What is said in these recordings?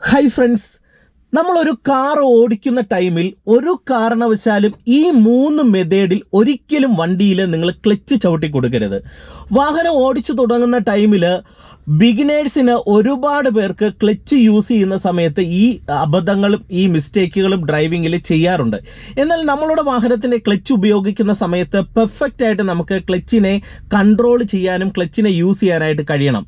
Hi friends നമ്മളൊരു car ഓടിക്കുന്ന ടൈമിൽ ഒരു കാരണവശാലും ഈ മൂന്ന് മെത്തേഡിൽ ഒരിക്കലും വണ്ടിയിൽ നിങ്ങൾ ക്ലച്ച് ചവിട്ടി കൊടുക്കരുത്. വാഹനം ഓടിച്ചു തുടങ്ങുന്ന ടൈമിൽ ബിഗിനേഴ്സിന് ഒരുപാട് പേർക്ക് ക്ലച്ച് യൂസ് ചെയ്യുന്ന സമയത്ത് ഈ അബദ്ധങ്ങളും ഈ മിസ്റ്റേക്കുകളും ഡ്രൈവിങ്ങിൽ ചെയ്യാറുണ്ട്. എന്നാൽ നമ്മളുടെ വാഹനത്തിന്റെ ക്ലച്ച് ഉപയോഗിക്കുന്ന സമയത്ത് പെർഫെക്റ്റ് ആയിട്ട് നമുക്ക് ക്ലച്ചിനെ കൺട്രോൾ ചെയ്യാനും ക്ലച്ചിനെ യൂസ് ചെയ്യാനായിട്ട് കഴിയണം.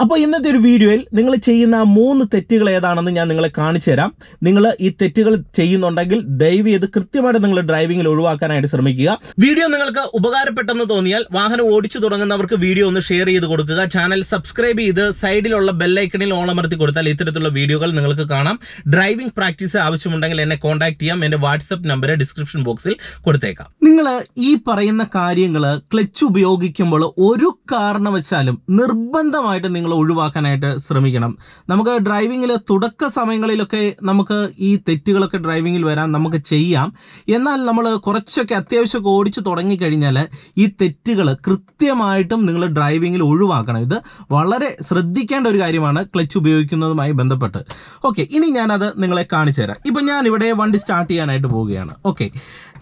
അപ്പോൾ ഇന്നത്തെ ഒരു വീഡിയോയിൽ നിങ്ങൾ ചെയ്യുന്ന മൂന്ന് തെറ്റുകൾ ഏതാണെന്ന് ഞാൻ നിങ്ങളെ കാണിച്ചു തരാം. നിങ്ങൾ ഈ തെറ്റുകൾ ചെയ്യുന്നുണ്ടെങ്കിൽ ദയവ് ചെയ്ത് കൃത്യമായിട്ട് നിങ്ങൾ ഡ്രൈവിങ്ങിൽ ഒഴിവാക്കാനായിട്ട് ശ്രമിക്കുക. വീഡിയോ നിങ്ങൾക്ക് ഉപകാരപ്പെട്ടെന്ന് തോന്നിയാൽ വാഹനം ഓടിച്ചു തുടങ്ങുന്നവർക്ക് വീഡിയോ ഒന്ന് ഷെയർ ചെയ്ത് കൊടുക്കുക. ചാനൽ സബ്സ്ക്രൈബ് ചെയ്ത് സൈഡിലുള്ള ബെല്ലൈക്കണിൽ ഓണമർത്തി കൊടുത്താൽ ഇത്തരത്തിലുള്ള വീഡിയോകൾ നിങ്ങൾക്ക് കാണാം. ഡ്രൈവിംഗ് പ്രാക്ടീസ് ആവശ്യമുണ്ടെങ്കിൽ എന്നെ കോൺടാക്ട് ചെയ്യാം. എന്റെ വാട്സ്ആപ്പ് നമ്പർ ഡിസ്ക്രിപ്ഷൻ ബോക്സിൽ കൊടുത്തേക്കാം. നിങ്ങൾ ഈ പറയുന്ന കാര്യങ്ങൾ ക്ലച്ച് ഉപയോഗിക്കുമ്പോൾ ഒരു കാരണവശാലും നിർബന്ധമായിട്ട് നിങ്ങൾ ഒഴിവാക്കാനായിട്ട് ശ്രമിക്കണം. നമുക്ക് ഡ്രൈവിങ്ങിൽ തുടക്ക സമയങ്ങളിലൊക്കെ നമുക്ക് ഈ തെറ്റുകളൊക്കെ ഡ്രൈവിംഗിൽ വരാൻ നമുക്ക് ചെയ്യാം. എന്നാൽ നമ്മൾ കുറച്ചൊക്കെ അത്യാവശ്യമൊക്കെ ഓടിച്ചു തുടങ്ങിക്കഴിഞ്ഞാൽ ഈ തെറ്റുകൾ കൃത്യമായിട്ടും നിങ്ങൾ ഡ്രൈവിംഗിൽ ഒഴിവാക്കണം. ഇത് വളരെ ശ്രദ്ധിക്കേണ്ട ഒരു കാര്യമാണ് ക്ലച്ച് ഉപയോഗിക്കുന്നതുമായി ബന്ധപ്പെട്ട്. ഓക്കെ ഇനി ഞാനത് നിങ്ങളെ കാണിച്ചു തരാം ഇപ്പം ഞാൻ ഇവിടെ വണ്ടി സ്റ്റാർട്ട് ചെയ്യാനായിട്ട് പോവുകയാണ്. ഓക്കെ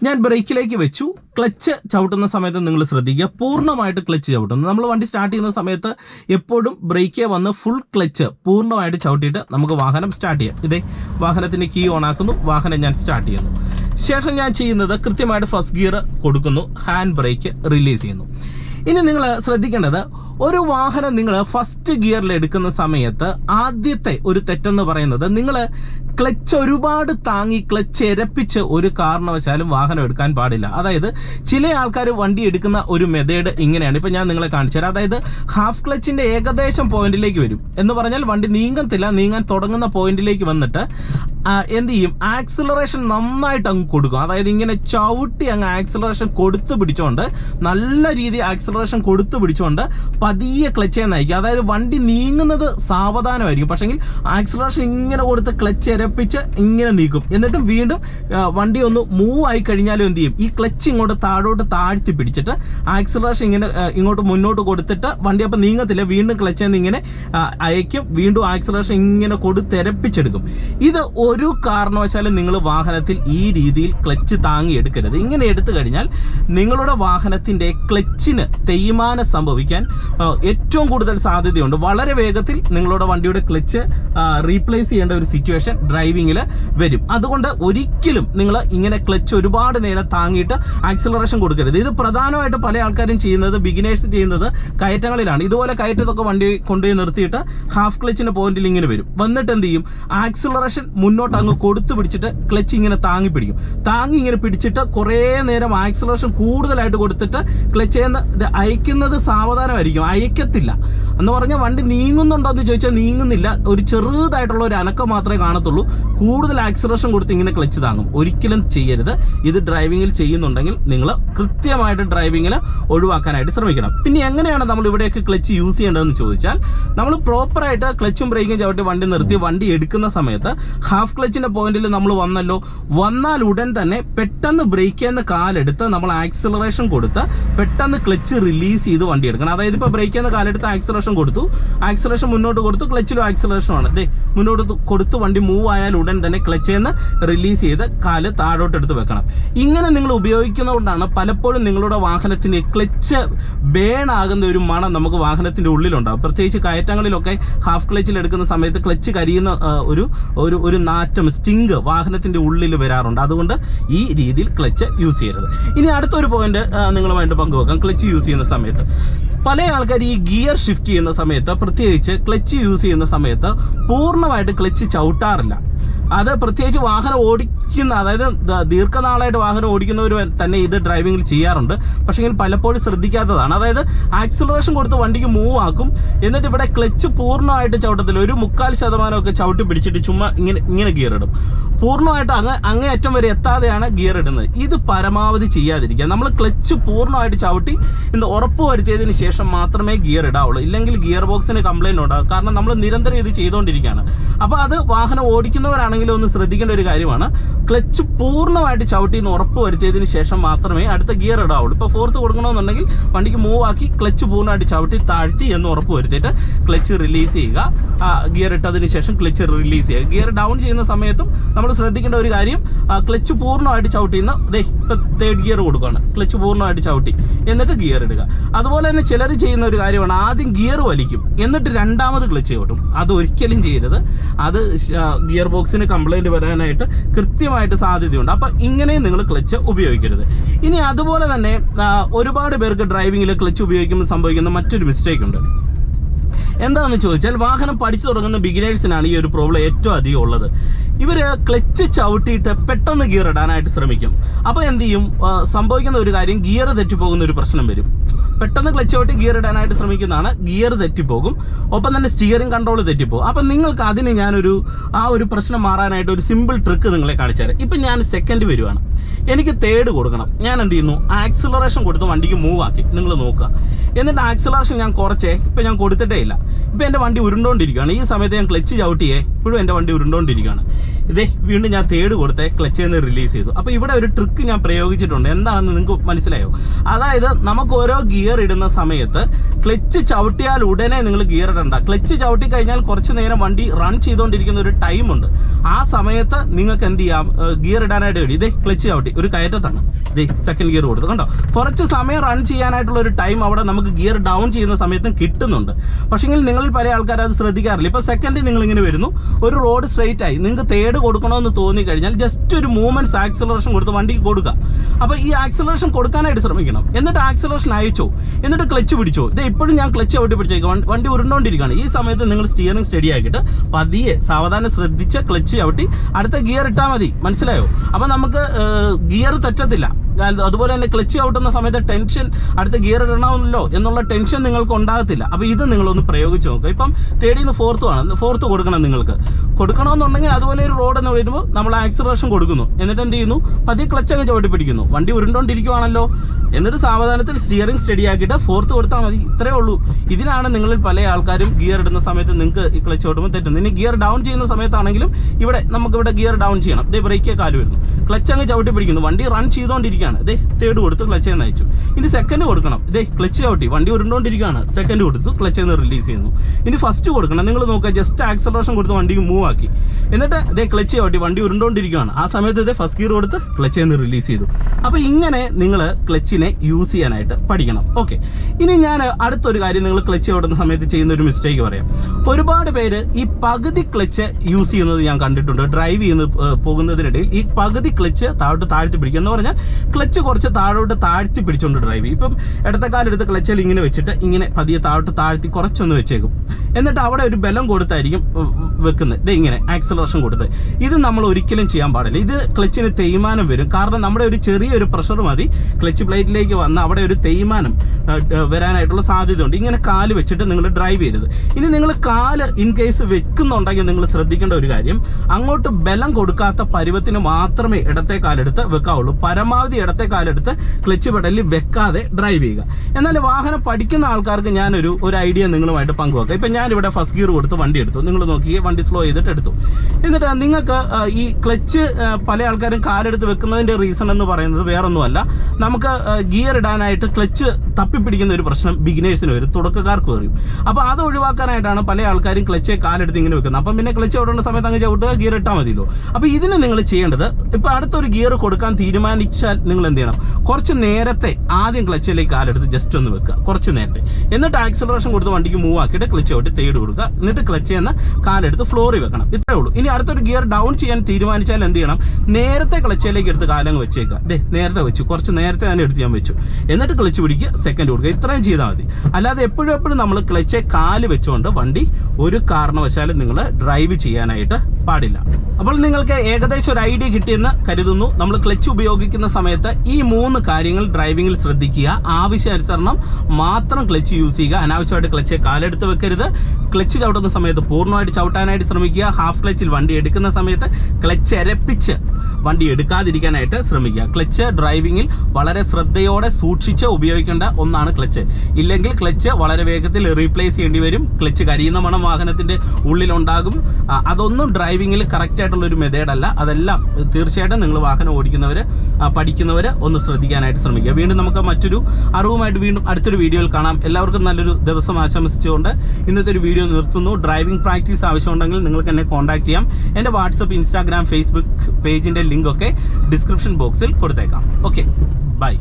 ഞാൻ ബ്രേക്കിലേക്ക് വെച്ചു. ക്ലച്ച് ചവിട്ടുന്ന സമയത്ത് നിങ്ങൾ ശ്രദ്ധിക്കുക. പൂർണമായിട്ട് ക്ലച്ച് ചവിട്ടുന്നു. നമ്മൾ വണ്ടി സ്റ്റാർട്ട് ചെയ്യുന്ന സമയത്ത് എപ്പോഴും ബ്രേക്കേ വന്ന് ഫുൾ ക്ലച്ച് പൂർണമായിട്ട് ചവിട്ടിയിട്ട് നമുക്ക് വാഹനം സ്റ്റാർട്ട് ചെയ്യാം. ഇതേ വാഹനത്തിന്റെ കീ ഓൺ ആക്കുന്നു. വാഹനം ഞാൻ സ്റ്റാർട്ട് ചെയ്യുന്നു. ശേഷം ഞാൻ ചെയ്യുന്നത് കൃത്യമായിട്ട് ഫസ്റ്റ് ഗിയർ കൊടുക്കുന്നു. ഹാൻഡ് ബ്രേക്ക് റിലീസ് ചെയ്യുന്നു. ഇനി നിങ്ങൾ ശ്രദ്ധിക്കേണ്ടത് ഒരു വാഹനം നിങ്ങൾ ഫസ്റ്റ് ഗിയറിൽ എടുക്കുന്ന സമയത്ത് ആദ്യത്തെ ഒരു തെറ്റെന്ന് പറയുന്നത് നിങ്ങൾ ക്ലച്ച് ഒരുപാട് താങ്ങി ക്ലച്ച് എരപ്പിച്ച് ഒരു കാരണവശാലും വാഹനം എടുക്കാൻ പാടില്ല. അതായത് ചില ആൾക്കാർ വണ്ടി എടുക്കുന്ന ഒരു മെത്തേഡ് ഇങ്ങനെയാണ്. ഇപ്പം ഞാൻ നിങ്ങളെ കാണിച്ചു തരാം. അതായത് ഹാഫ് ക്ലച്ചിന്റെ ഏകദേശം പോയിന്റിലേക്ക് വരും. എന്ന് പറഞ്ഞാൽ വണ്ടി നീങ്ങത്തില്ല നീങ്ങാൻ തുടങ്ങുന്ന പോയിന്റിലേക്ക് വന്നിട്ട് എന്ത് ചെയ്യും? ആക്സിലറേഷൻ നന്നായിട്ട് അങ്ങ് കൊടുക്കും. അതായത് ഇങ്ങനെ ചവിട്ടി അങ്ങ് ആക്സിലറേഷൻ കൊടുത്തു പിടിച്ചുകൊണ്ട് നല്ല രീതി ആക്സിലറേഷൻ കൊടുത്തു പിടിച്ചുകൊണ്ട് പതിയെ ക്ലച്ചെ നയിക്കും. അതായത് വണ്ടി നീങ്ങുന്നത് സാവധാനമായിരിക്കും. പക്ഷെങ്കിൽ ആക്സിലറേഷൻ ഇങ്ങനെ കൊടുത്ത് ക്ലച്ച് ഇരപ്പിച്ച് ഇങ്ങനെ നീക്കും. എന്നിട്ടും വീണ്ടും വണ്ടി ഒന്ന് മൂവ് ആയി കഴിഞ്ഞാലും എന്ത് ചെയ്യും? ഈ ക്ലച്ച് ഇങ്ങോട്ട് താഴോട്ട് താഴ്ത്തി പിടിച്ചിട്ട് ആക്സിലറേഷൻ ഇങ്ങനെ ഇങ്ങോട്ട് മുന്നോട്ട് കൊടുത്തിട്ട് വണ്ടി അപ്പം നീങ്ങത്തില്ല. വീണ്ടും ക്ലച്ചിൽ നിന്ന് ഇങ്ങനെ അയക്കും. വീണ്ടും ആക്സിലറേഷൻ ഇങ്ങനെ കൊടുത്തിരപ്പിച്ചെടുക്കും ഇത് ഒരു കാരണവശാലും നിങ്ങൾ വാഹനത്തിൽ ഈ രീതിയിൽ ക്ലച്ച് താങ്ങി എടുക്കരുത് ഇങ്ങനെ എടുത്തു കഴിഞ്ഞാൽ നിങ്ങളുടെ വാഹനത്തിന്റെ ക്ലച്ചിന് തേയ്മാനം സംഭവിക്കാൻ ഏറ്റവും കൂടുതൽ സാധ്യതയുണ്ട്. വളരെ വേഗത്തിൽ നിങ്ങളുടെ വണ്ടിയുടെ ക്ലച്ച് റീപ്ലേസ് ചെയ്യേണ്ട ഒരു സിറ്റുവേഷൻ ഡ്രൈവിങ്ങിൽ വരും. അതുകൊണ്ട് ഒരിക്കലും നിങ്ങൾ ഇങ്ങനെ ക്ലച്ച് ഒരുപാട് നേരം താങ്ങിയിട്ട് ആക്സിലറേഷൻ കൊടുക്കരുത്. ഇത് പ്രധാനമായിട്ട് പല ആൾക്കാരും ചെയ്യുന്നത് ബിഗിനേഴ്സ് ചെയ്യുന്നത് കയറ്റങ്ങളിലാണ്. ഇതുപോലെ കയറ്റത്തൊക്കെ വണ്ടി കൊണ്ടുപോയി നിർത്തിയിട്ട് ഹാഫ് ക്ലച്ചിന്റെ പോയിന്റിൽ ഇങ്ങനെ വരും. വന്നിട്ട് എന്ത് ചെയ്യും? ആക്സിലറേഷൻ മുന്നോട്ട് അങ്ങ് കൊടുത്തു പിടിച്ചിട്ട് ക്ലച്ച് ഇങ്ങനെ താങ്ങി പിടിക്കും. താങ്ങി ഇങ്ങനെ പിടിച്ചിട്ട് കുറേ നേരം ആക്സിലറേഷൻ കൂടുതലായിട്ട് കൊടുത്തിട്ട് ക്ലച്ച് ഇത് അയക്കുന്നത് സാവധാനമായിരിക്കും. അയക്കത്തില്ല. എന്ന് പറഞ്ഞാൽ വണ്ടി നീങ്ങുന്നുണ്ടോ എന്ന് ചോദിച്ചാൽ നീങ്ങുന്നില്ല. ഒരു ചെറുതായിട്ടുള്ള ഒരു അനക്കം മാത്രമേ കാണത്തുള്ളൂ. കൂടുതൽ ആക്സിലറേഷൻ കൊടുത്ത് ഇങ്ങനെ ക്ലച്ച് താങ്ങും. ഒരിക്കലും ചെയ്യരുത്. ഇത് ഡ്രൈവിങ്ങിൽ ചെയ്യുന്നുണ്ടെങ്കിൽ നിങ്ങൾ കൃത്യമായിട്ട് ഡ്രൈവിങ്ങിൽ ഒഴിവാക്കാനായിട്ട് ശ്രമിക്കണം. പിന്നെ എങ്ങനെയാണ് നമ്മൾ ഇവിടെയൊക്കെ ക്ലച്ച് യൂസ് ചെയ്യേണ്ടതെന്ന് ചോദിച്ചാൽ നമ്മൾ പ്രോപ്പറായിട്ട് ക്ലച്ചും ബ്രേക്കും ചവിട്ടി വണ്ടി നിർത്തി വണ്ടി എടുക്കുന്ന സമയത്ത് ഹാഫ് ക്ലച്ചിന്റെ പോയിന്റിൽ നമ്മൾ വന്നല്ലോ. വന്നാൽ ഉടൻ തന്നെ പെട്ടെന്ന് ബ്രേക്ക് ചെയ്യുന്ന കാലെടുത്ത് നമ്മൾ ആക്സിലറേഷൻ കൊടുത്ത് പെട്ടെന്ന് ക്ലച്ച് റിലീസ് ചെയ്ത് വണ്ടി എടുക്കണം. അതായത് ഇപ്പോൾ ബ്രേക്ക് ചെയ്യുന്ന കാലെടുത്ത് ആക്സലേഷൻ കൊടുത്തു. ആക്സലേഷൻ മുന്നോട്ട് കൊടുത്തു. ക്ലച്ചിലും ആക്സിലറേഷൻ ആണ്. ദേ മുന്നോട്ട് കൊടുത്ത് വണ്ടി മൂവ് ആയാൽ ഉടൻ തന്നെ ക്ലച്ചിൽ നിന്ന് റിലീസ് ചെയ്ത് കാൽ താഴോട്ട് എടുത്ത് വെക്കണം. ഇങ്ങനെ നിങ്ങൾ ഉപയോഗിക്കുന്നതുകൊണ്ടാണ് പലപ്പോഴും നിങ്ങളുടെ വാഹനത്തിന് ക്ലച്ച് ബേൺ ആകുന്ന ഒരു മണം നമുക്ക് വാഹനത്തിന്റെ ഉള്ളിലുണ്ടാകും പ്രത്യേകിച്ച് കയറ്റങ്ങളിലൊക്കെ ഹാഫ് ക്ലച്ചിൽ എടുക്കുന്ന സമയത്ത് ക്ലച്ച് കരിയുന്ന ഒരു ഒരു ഒരു നാറ്റം സ്റ്റിങ് വാഹനത്തിന്റെ ഉള്ളിൽ വരാറുണ്ട്. അതുകൊണ്ട് ഈ രീതിയിൽ ക്ലച്ച് യൂസ് ചെയ്യരുത്. ഇനി അടുത്തൊരു പോയിന്റ് നിങ്ങളുമായിട്ട് പങ്കുവെക്കാം. ക്ലച്ച് യൂസ് ചെയ്യുന്ന സമയത്ത്. പല ആൾക്കാർ ഈ ഗിയർ ഷിഫ്റ്റ് ചെയ്യുന്ന സമയത്ത് പ്രത്യേകിച്ച് ക്ലച്ച് യൂസ് ചെയ്യുന്ന സമയത്ത് പൂർണമായിട്ട് ക്ലച്ച് ചവിട്ടാറില്ല. അത് പ്രത്യേകിച്ച് വാഹനം ഓടിക്കുന്ന അതായത് ദീർഘനാളായിട്ട് വാഹനം ഓടിക്കുന്നവർ തന്നെ ഇത് ഡ്രൈവിംഗിൽ ചെയ്യാറുണ്ട്. പക്ഷേ പലപ്പോഴും ശ്രദ്ധിക്കാത്തതാണ്. അതായത് ആക്സിലറേഷൻ കൊടുത്ത് വണ്ടിക്ക് മൂവ് ആക്കും. എന്നിട്ട് ഇവിടെ ക്ലച്ച് പൂർണമായിട്ട് ചവിട്ടത്തില്ല. ഒരു മുക്കാൽ ശതമാനമൊക്കെ ചവിട്ടി പിടിച്ചിട്ട് ചുമ്മാ ഇങ്ങനെ ഇങ്ങനെ ഗിയർ ഇടും. പൂർണമായിട്ട് അങ്ങ് അങ്ങേയറ്റം വരെ എത്താതെയാണ് ഗിയർ ഇടുന്നത്. ഇത് പരമാവധി ചെയ്യാതിരിക്കുക. നമ്മൾ ക്ലച്ച് പൂർണമായിട്ട് ചവിട്ടി ഇന്ന് ഉറപ്പ് വരുത്തിയതിന് ശേഷം മാത്രമേ ഗിയർ ഇടാവുള്ളൂ. ഇല്ലെങ്കിൽ ഗിയർ ബോക്സിന് കംപ്ലൈന്റ് ഉണ്ടാകും കാരണം നമ്മൾ നിരന്തരം ഇത് ചെയ്തുകൊണ്ടിരിക്കുകയാണ് അപ്പോൾ അത് വാഹനം ഓടിക്കുന്നവരാണെങ്കിൽ ആണെങ്കിലും ഒന്ന് ശ്രദ്ധിക്കേണ്ട ഒരു കാര്യമാണ്. ക്ലച്ച് പൂർണമായിട്ട് ചവിട്ടി എന്ന് ഉറപ്പ് വരുത്തിയതിന് ശേഷം മാത്രമേ അടുത്ത ഗിയർ ഇടാവുള്ളൂ. ഇപ്പോൾ ഫോർത്ത് കൊടുക്കണമെന്നുണ്ടെങ്കിൽ വണ്ടിക്ക് മൂവ് ആക്കി ക്ലച്ച് പൂർണമായിട്ട് ചവിട്ടി താഴ്ത്തി എന്ന് ഉറപ്പ് വരുത്തിയിട്ട് ക്ലച്ച് റിലീസ് ചെയ്യുക. ഗിയർ ഇട്ടതിന് ശേഷം ക്ലച്ച് റിലീസ് ചെയ്യുക. ഗിയർ ഡൗൺ ചെയ്യുന്ന സമയത്തും നമ്മൾ ശ്രദ്ധിക്കേണ്ട ഒരു കാര്യം ക്ലച്ച് പൂർണമായിട്ട് ചവിട്ടിന്ന് ദേ ഇപ്പം തേർഡ് ഗിയർ കൊടുക്കുകയാണ്. ക്ലച്ച് പൂർണമായിട്ട് ചവിട്ടി. എന്നിട്ട് ഗിയർ ഇടുക. അതുപോലെ തന്നെ ചിലർ ചെയ്യുന്ന ഒരു കാര്യമാണ് ആദ്യം ഗിയർ വലിക്കും. എന്നിട്ട് രണ്ടാമത് ക്ലച്ച് ചവിട്ടും. അത് ഒരിക്കലും ചെയ്യരുത്. അത് ഗിയർ ബോക്സിന് കംപ്ലൈന്റ് വരാനായിട്ട് കൃത്യമായിട്ട് സാധ്യതയുണ്ട്. അപ്പോൾ ഇങ്ങനെയും നിങ്ങൾ ക്ലച്ച് ഉപയോഗിക്കരുത്. ഇനി അതുപോലെ തന്നെ ഒരുപാട് പേർക്ക് ഡ്രൈവിങ്ങിൽ ക്ലച്ച് ഉപയോഗിക്കുമ്പോൾ സംഭവിക്കുന്ന മറ്റൊരു മിസ്റ്റേക്ക് ഉണ്ട്. എന്താണെന്ന് ചോദിച്ചാൽ വാഹനം പഠിച്ചു തുടങ്ങുന്ന ബിഗിനേഴ്സിനാണ് ഈ ഒരു പ്രോബ്ലം ഏറ്റവും അധികം ഉള്ളത്. ഇവർ ക്ലച്ച് ചവിട്ടിയിട്ട് പെട്ടെന്ന് ഗിയർ ഇടാനായിട്ട് ശ്രമിക്കും. അപ്പോൾ എന്ത് ചെയ്യും? സംഭവിക്കുന്ന ഒരു കാര്യം ഗിയർ തെറ്റിപ്പോകുന്ന ഒരു പ്രശ്നം വരും. പെട്ടെന്ന് ക്ലച്ച് ചവിട്ടി ഗിയർ ഇടാനായിട്ട് ശ്രമിക്കുന്നതാണ്. ഗിയർ തെറ്റിപ്പോകും. ഒപ്പം തന്നെ സ്റ്റിയറിംഗ് കൺട്രോൾ തെറ്റിപ്പോകും. അപ്പം നിങ്ങൾക്ക് അതിന് ഞാനൊരു ആ ഒരു പ്രശ്നം മാറാനായിട്ട് ഒരു സിമ്പിൾ ട്രിക്ക് നിങ്ങളെ കാണിച്ചു തരാം. ഇപ്പം ഞാൻ സെക്കൻഡ് വരുവാണ്. എനിക്ക് തേർഡ് കൊടുക്കണം. ഞാൻ എന്ത് ചെയ്യുന്നു? ആക്സിലറേഷൻ കൊടുത്ത് വണ്ടിക്ക് മൂവ് ആക്കി. നിങ്ങൾ നോക്കുക. എന്നിട്ട് ആക്സിലറേഷൻ ഞാൻ കുറച്ചേ ഇപ്പം ഞാൻ കൊടുത്തിട്ടേ ഇല്ല. ഇപ്പം എന്റെ വണ്ടി ഉരുണ്ടോണ്ടിരിക്കുകയാണ്. ഈ സമയത്ത് ഞാൻ ക്ലച്ച് ചവിട്ടിയേ ഇപ്പോഴും എന്റെ വണ്ടി ഉരുണ്ടോണ്ടിരിക്കുകയാണ്. ഇതേ വീണ്ടും ഞാൻ തേർഡ് കൊടുത്തേ ക്ലച്ചിൽ നിന്ന് റിലീസ് ചെയ്തു. അപ്പോൾ ഇവിടെ ഒരു ട്രിക്ക് ഞാൻ പ്രയോഗിച്ചിട്ടുണ്ട്. എന്താണെന്ന് നിങ്ങൾക്ക് മനസ്സിലായോ? അതായത് നമുക്ക് ഓരോ ഗിയർ ഇടുന്ന സമയത്ത് ക്ലച്ച് ചവിട്ടിയാൽ ഉടനെ നിങ്ങൾ ഗിയർ ഇടണ്ട. ക്ലച്ച് ചവിട്ടി കഴിഞ്ഞാൽ കുറച്ച് നേരം വണ്ടി റൺ ചെയ്തുകൊണ്ടിരിക്കുന്ന ഒരു ടൈമുണ്ട് ആ സമയത്ത് നിങ്ങൾക്ക് എന്ത് ചെയ്യാം? ഗിയർ ഇടാനായിട്ട് കഴിയും ഇതേ ക്ലച്ച് ചവിട്ടി. ഒരു കയറ്റത്താണ്. ഇതേ സെക്കൻഡ് ഗിയർ കൊടുത്തു. കണ്ടോ? കുറച്ച് സമയം റൺ ചെയ്യാനായിട്ടുള്ള ഒരു ടൈം അവിടെ നമുക്ക് ഗിയർ ഡൗൺ ചെയ്യുന്ന സമയത്തും കിട്ടുന്നുണ്ട്. പക്ഷേങ്കിൽ നിങ്ങളിൽ പല ആൾക്കാർ അത് ശ്രദ്ധിക്കാറില്ല. ഇപ്പോൾ സെക്കൻഡ് നിങ്ങളിങ്ങനെ വരുന്നു. ഒരു റോഡ് സ്ട്രെയിറ്റ് ആയി. നിങ്ങൾക്ക് തേർഡ് കൊടുക്കണമെന്ന് തോന്നി കഴിഞ്ഞാൽ ജസ്റ്റ് ഒരു മൂവ്മെന്റ്സ് ആക്സിലറേഷൻ കൊടുത്ത് വണ്ടിക്ക് കൊടുക്കുക അപ്പോൾ ഈ ആക്സിലറേഷൻ കൊടുക്കാനായിട്ട് ശ്രമിക്കണം. എന്നിട്ട് ആക്സിലറേഷൻ അയച്ചോ. എന്നിട്ട് ക്ലച്ച് പിടിച്ചോ. ഇത് ഇപ്പോഴും ഞാൻ ക്ലച്ച് ഔട്ടി പിടിച്ചേക്കും വണ്ടി ഉരുണ്ടോണ്ടിരിക്കുകയാണ് ഈ സമയത്ത് നിങ്ങൾ സ്റ്റിയറിംഗ് സ്റ്റഡി ആക്കിയിട്ട് പതിയെ സാവധാനം ശ്രദ്ധിച്ച് ക്ലച്ച് ചവിട്ടി അടുത്ത ഗിയർ ഇട്ടാൽ മതി. മനസ്സിലായോ? അപ്പോൾ നമുക്ക് ഗിയർ തെറ്റത്തില്ല. അതുപോലെ തന്നെ ക്ലച്ച് ഔട്ടുന്ന സമയത്ത് ടെൻഷൻ അടുത്ത ഗിയർ ഇടണമല്ലോ എന്നുള്ള ടെൻഷൻ നിങ്ങൾക്ക് ഉണ്ടാകത്തില്ല. അപ്പോൾ ഇത് നിങ്ങളൊന്ന് പ്രയോഗിച്ച് നോക്കുക ഇപ്പം തേർഡിൽ ഫോർത്ത് ആണ് ഫോർത്ത് കൊടുക്കണം നിങ്ങൾക്ക്. കൊടുക്കണമെന്നുണ്ടെങ്കിൽ അതുപോലെ ഒരു റോഡ് എന്ന് പറയുമ്പോൾ നമ്മൾ ആക്സിലറേഷൻ കൊടുക്കുന്നു. എന്നിട്ട് എന്ത് ചെയ്യുന്നു? പതിയെ ക്ലച്ച് അങ്ങ് ചവിട്ടി പിടിക്കുന്നു. വണ്ടി ഉരുണ്ടോണ്ടിരിക്കുവാണല്ലോ. എന്നിട്ട് സാവധാനത്തിൽ സ്റ്റിയറിംഗ് സ്റ്റഡി ആക്കിയിട്ട് ഫോർത്ത് കൊടുത്താൽ മതി. ഇത്രേ ഉള്ളൂ. ഇതിനാണ് നിങ്ങളിൽ പല ആൾക്കാരും ഗിയർ ഇടുന്ന സമയത്ത് നിങ്ങൾക്ക് ഈ ക്ലച്ച് ഓടുമ്പോൾ തെറ്റുന്നത്. ഇനി ഗിയർ ഡൗൺ ചെയ്യുന്ന സമയത്താണെങ്കിലും ഇവിടെ നമുക്ക് ഇവിടെ ഗിയർ ഡൗൺ ചെയ്യണം. ഇതേ ബ്രേക്ക് കാൽ വരുന്നു. ക്ലച്ച് അങ്ങ് ചവിട്ടി പിടിക്കുന്നു. വണ്ടി റൺ ചെയ്തുകൊണ്ടിരിക്കുകയാണ് ഇതേ തേർഡ് കൊടുത്ത് ക്ലച്ച് ചെയ്യാൻ അയച്ചു. ഇനി സെക്കൻഡ് കൊടുക്കണം. ഇതേ ക്ലച്ച് ചവിട്ടി. വണ്ടി ഉരുണ്ടോണ്ടിരിക്കുകയാണ്. സെക്കൻഡ് കൊടുത്ത് ക്ലച്ച് ചെയ്യുന്ന റിലീസ് ചെയ്യുന്നു. ഇനി ഫസ്റ്റ് കൊടുക്കണം. നിങ്ങൾ നോക്കുക ജസ്റ്റ് ആക്സലറേഷൻ കൊടുത്ത് വണ്ടി മൂവ് ആക്കി. എന്നിട്ട് ഇതേ ക്ലച്ച് ചവിട്ടി. വണ്ടി ഉരുണ്ടോണ്ടിരിക്കുകയാണ്. ആ സമയത്ത് ഇതേ ഫസ്റ്റ് ഗിയർ കൊടുത്ത് ക്ലച്ച് ചെയ്യുന്ന റിലീസ് ചെയ്തു. അപ്പോൾ ഇങ്ങനെ നിങ്ങൾ ക്ലച്ചിനെ യൂസ് ചെയ്യാനായിട്ട് പഠിക്കണം. ഓക്കെ ഇനി ഞാൻ അടുത്തൊരു കാര്യം നിങ്ങൾ ക്ലച്ച് ഓടുന്ന സമയത്ത് ചെയ്യുന്ന ഒരു മിസ്റ്റേക്ക് പറയാം. ഒരുപാട് പേര് ഈ പകുതി ക്ലച്ച് യൂസ് ചെയ്യുന്നത് ഞാൻ കണ്ടിട്ടുണ്ട്. ഡ്രൈവ് ചെയ്യുന്ന പോകുന്നതിനിടയിൽ ഈ പകുതി ക്ലച്ച് താഴോട്ട് താഴ്ത്തി പിടിക്കുക എന്ന് പറഞ്ഞാൽ ക്ലച്ച് കുറച്ച് താഴോട്ട് താഴ്ത്തി പിടിച്ചുകൊണ്ട് ഡ്രൈവ് ചെയ്യും. ഇപ്പം ഇടത്തെ കാലെടുത്ത് ക്ലച്ചിൽ ഇങ്ങനെ വെച്ചിട്ട് ഇങ്ങനെ പതിയെ താഴോട്ട് താഴ്ത്തി കുറച്ചൊന്ന് വെച്ചേക്കും. എന്നിട്ട് അവിടെ ഒരു ബലം കൊടുത്തായിരിക്കും വെക്കുന്നത്. ഇത് ഇങ്ങനെ ആക്സലറേഷൻ കൊടുത്ത്. ഇത് നമ്മൾ ഒരിക്കലും ചെയ്യാൻ പാടില്ല. ഇത് ക്ലച്ചിന് തേയ്മാനം വരും. കാരണം നമ്മുടെ ഒരു ചെറിയൊരു പ്രഷർ മതി. ക്ലച്ച് പ്ലേറ്റിലേക്ക് വന്ന് അവിടെ ഒരു തേയ്മാനം വരാനായിട്ടുള്ള സാധ്യതയുണ്ട്. ഇങ്ങനെ കാൽ വെച്ചിട്ട് നിങ്ങൾ ഡ്രൈവ് ചെയ്യരുത്. ഇനി നിങ്ങൾ കാൽ ഇൻ കേസ് വെക്കുന്നുണ്ടെങ്കിൽ നിങ്ങൾ ശ്രദ്ധിക്കേണ്ട ഒരു കാര്യം. അങ്ങോട്ട് ബലം കൊടുക്കാത്ത പരുവത്തിന് മാത്രമേ ഇടത്തെ കാലെടുത്ത് വെക്കാവുള്ളൂ. പരമാവധി ഇടത്തെ കാലെടുത്ത് ക്ലച്ച് പെടലിൽ വെക്കാതെ ഡ്രൈവ് ചെയ്യുക. എന്നാൽ വാഹനം പഠിക്കുന്ന ആൾക്കാർക്ക് ഞാനൊരു ഒരു ഐഡിയ നിങ്ങളുമായിട്ട് പങ്കുവെക്കാം. ഇപ്പം ഞാനിവിടെ ഫസ്റ്റ് ഗിയർ കൊടുത്ത് വണ്ടി എടുത്തു. നിങ്ങൾ നോക്കി വണ്ടി സ്ലോ ചെയ്തിട്ട് എടുത്തു. എന്നിട്ട് നിങ്ങൾക്ക് ഈ ക്ലച്ച് പല ആൾക്കാരും കാലെടുത്ത് വെക്കുന്നതിന്റെ റീസൺ എന്ന് പറയുന്നത് വേറൊന്നുമല്ല. നമുക്ക് ഗിയർ ഇടാനായിട്ട് ക്ലച്ച് തപ്പിപ്പിടിക്കുന്ന ഒരു പ്രശ്നം ബിഗിനേഴ്സിന് വരും തുടക്കക്കാർക്ക് വരും. അപ്പോൾ അത് ഒഴിവാക്കാനായിട്ടാണ് പല ആൾക്കാരും ക്ലച്ച് കാലെടുത്ത് ഇങ്ങനെ വെക്കുന്നത്. അപ്പം പിന്നെ ക്ലച്ച് ഓടേണ്ട സമയത്ത് അങ്ങ് ചവിട്ടുക ഗിയർ ഇട്ടാൽ മതിയല്ലോ. അപ്പോൾ ഇതിന് നിങ്ങൾ ചെയ്യേണ്ടത് ഇപ്പോൾ അടുത്തൊരു ഗിയർ കൊടുക്കാൻ തീരുമാനിച്ചാൽ നിങ്ങൾ എന്ത് ചെയ്യണം? കുറച്ച് നേരത്തെ ആദ്യം ക്ലച്ചിലേക്ക് കാലെടുത്ത് ജസ്റ്റ് ഒന്ന് വെക്കുക. കുറച്ച് നേരത്തെ. എന്നിട്ട് ആക്സിലറേഷൻ കൊടുത്ത് വണ്ടിക്ക് മൂവ് ആക്കിയിട്ട് ക്ലച്ച് ആയിട്ട് തേട് കൊടുക്കുക എന്നിട്ട് ക്ലച്ച് ചെയ്യുന്ന കാലെടുത്ത് ഫ്ലോറിൽ വെക്കണം. ഇത്രേ ഉള്ളൂ. ഇനി അടുത്തൊരു ഗിയർ ഡൗൺ ചെയ്യാൻ തീരുമാനിച്ചാൽ എന്ത് ചെയ്യണം? നേരത്തെ ക്ലച്ചിലേക്ക് എടുത്ത് കാലങ്ങ് വെച്ചേക്കുക. ദേ നേരത്തെ വെച്ചു. കുറച്ച് നേരത്തെ തന്നെ എടുത്ത് ഞാൻ വെച്ചു. എന്നിട്ട് ക്ലച്ച് പിടിക്കുക. സെക്കൻഡ് കൊടുക്കുക ഇത്രയും ചെയ്താൽ മതി. അല്ലാതെ എപ്പോഴും എപ്പോഴും നമ്മൾ ക്ലച്ചെ കാൽ വെച്ചുകൊണ്ട് വണ്ടി ഒരു കാരണവശാലും നിങ്ങൾ ഡ്രൈവ് ചെയ്യാനായിട്ട് പാടില്ല. അപ്പോൾ നിങ്ങൾക്ക് ഏകദേശം ഒരു ഐഡിയ കിട്ടിയെന്ന് കരുതുന്നു. നമ്മൾ ക്ലച്ച് ഉപയോഗിക്കുന്ന സമയത്ത് ഈ മൂന്ന് കാര്യങ്ങൾ ഡ്രൈവിംഗിൽ ശ്രദ്ധിക്കുക. ആവശ്യാനുസരണം മാത്രം ക്ലച്ച് യൂസ് ചെയ്യുക. അനാവശ്യമായിട്ട് ക്ലച്ച് കാലെടുത്ത് വെക്കരുത്. ക്ലച്ച് ചവിട്ടുന്ന സമയത്ത് പൂർണമായിട്ട് ചവിട്ടാനായിട്ട് ശ്രമിക്കുക. ഹാഫ് ക്ലച്ചിൽ വണ്ടി എടുക്കുന്ന സമയത്ത് ക്ലച്ച് എരപ്പിച്ച് വണ്ടി എടുക്കാതിരിക്കാനായിട്ട് ശ്രമിക്കുക. ക്ലച്ച് ഡ്രൈവിങ്ങിൽ വളരെ ശ്രദ്ധയോടെ സൂക്ഷിച്ച് ഉപയോഗിക്കേണ്ട ഒന്നാണ് ക്ലച്ച്. ഇല്ലെങ്കിൽ ക്ലച്ച് വളരെ വേഗത്തിൽ റീപ്ലേസ് ചെയ്യേണ്ടി വരും. ക്ലച്ച് കരിയുന്ന മണം വാഹനത്തിന്റെ ഉള്ളിലുണ്ടാകും. അതൊന്നും ഡ്രൈവിങ്ങിൽ കറക്റ്റായിട്ടുള്ളൊരു മെത്തേഡല്ല. അതെല്ലാം തീർച്ചയായിട്ടും നിങ്ങൾ വാഹനം ഓടിക്കുന്നവർ പഠിക്കുന്നവർ ഒന്ന് ശ്രദ്ധിക്കാനായിട്ട് ശ്രമിക്കുക. വീണ്ടും നമുക്ക് മറ്റൊരു അറിവുമായിട്ട് വീണ്ടും അടുത്തൊരു വീഡിയോയിൽ കാണാം. എല്ലാവർക്കും നല്ലൊരു ദിവസം ആശംസിച്ചുകൊണ്ട് ഇന്നത്തെ ഒരു വീഡിയോ നിർത്തുന്നു. ഡ്രൈവിംഗ് പ്രാക്ടീസ് ആവശ്യമുണ്ടെങ്കിൽ നിങ്ങൾക്ക് എന്നെ കോൺടാക്ട് ചെയ്യാം. എന്റെ വാട്സപ്പ് ഇൻസ്റ്റാഗ്രാം ഫേസ്ബുക്ക് പേജിന്റെ ലിങ്കൊക്കെ ഡിസ്ക്രിപ്ഷൻ ബോക്സിൽ കൊടുത്തേക്കാം. Okay bye